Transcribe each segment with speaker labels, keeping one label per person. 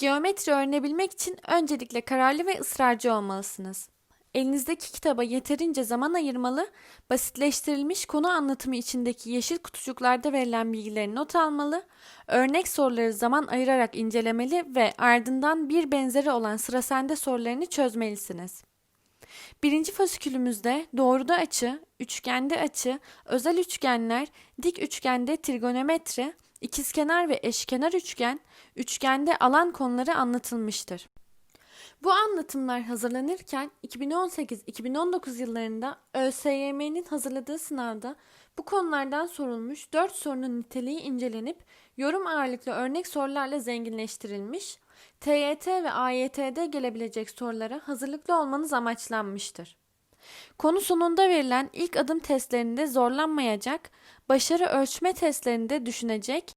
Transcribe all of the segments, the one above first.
Speaker 1: Trigonometri öğrenebilmek için öncelikle kararlı ve ısrarcı olmalısınız. Elinizdeki kitaba yeterince zaman ayırmalı, basitleştirilmiş konu anlatımı içindeki yeşil kutucuklarda verilen bilgileri not almalı, örnek soruları zaman ayırarak incelemeli ve ardından bir benzeri olan sıra sende sorularını çözmelisiniz. Birinci fasikülümüzde doğruda açı, üçgende açı, özel üçgenler, dik üçgende trigonometri, ikizkenar ve eşkenar üçgen, üçgende alan konuları anlatılmıştır. Bu anlatımlar hazırlanırken 2018-2019 yıllarında ÖSYM'nin hazırladığı sınavda bu konulardan sorulmuş 4 sorunun niteliği incelenip yorum ağırlıklı örnek sorularla zenginleştirilmiş, TYT ve AYT'de gelebilecek sorulara hazırlıklı olmanız amaçlanmıştır. Konu sonunda verilen ilk adım testlerinde zorlanmayacak, başarı ölçme testlerinde düşünecek,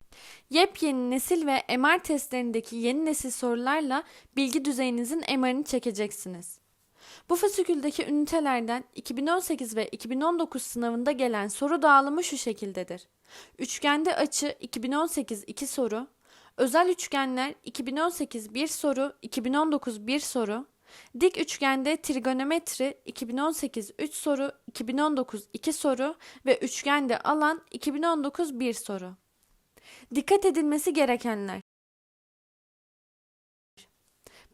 Speaker 1: yepyeni nesil ve MR testlerindeki yeni nesil sorularla bilgi düzeyinizin MR'ını çekeceksiniz. Bu fasiküldeki ünitelerden 2018 ve 2019 sınavında gelen soru dağılımı şu şekildedir. Üçgende açı 2018 2 soru, özel üçgenler 2018 1 soru, 2019 1 soru, Dik üçgende trigonometri 2018 3 soru, 2019 2 soru ve üçgende alan 2019 1 soru. Dikkat edilmesi gerekenler.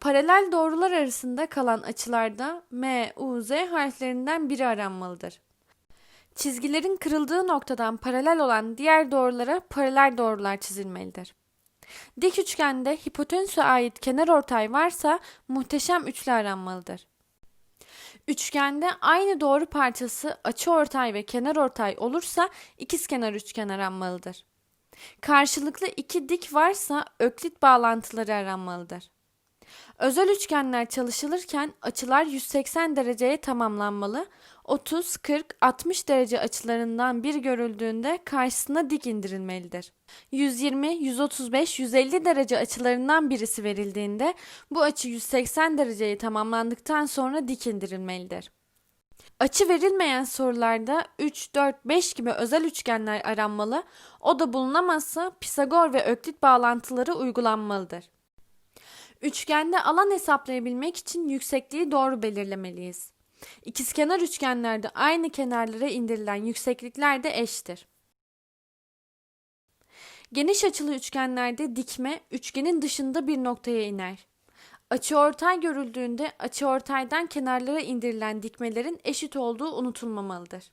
Speaker 1: Paralel doğrular arasında kalan açılarda M, U, Z harflerinden biri aranmalıdır. Çizgilerin kırıldığı noktadan paralel olan diğer doğrulara paralel doğrular çizilmelidir. Dik üçgende hipotenüse ait kenar ortay varsa muhteşem üçlü aranmalıdır. Üçgende aynı doğru parçası açı ortay ve kenar ortay olursa ikizkenar üçgen aranmalıdır. Karşılıklı iki dik varsa öklit bağlantıları aranmalıdır. Özel üçgenler çalışılırken açılar 180 dereceye tamamlanmalı. 30, 40, 60 derece açılarından bir görüldüğünde karşısına dik indirilmelidir. 120, 135, 150 derece açılarından birisi verildiğinde bu açı 180 dereceyi tamamlandıktan sonra dik indirilmelidir. Açı verilmeyen sorularda 3, 4, 5 gibi özel üçgenler aranmalı. O da bulunamazsa Pisagor ve Öklit bağlantıları uygulanmalıdır. Üçgende alan hesaplayabilmek için yüksekliği doğru belirlemeliyiz. İkizkenar üçgenlerde aynı kenarlara indirilen yükseklikler de eşittir. Geniş açılı üçgenlerde dikme üçgenin dışında bir noktaya iner. Açıortay görüldüğünde açıortaydan kenarlara indirilen dikmelerin eşit olduğu unutulmamalıdır.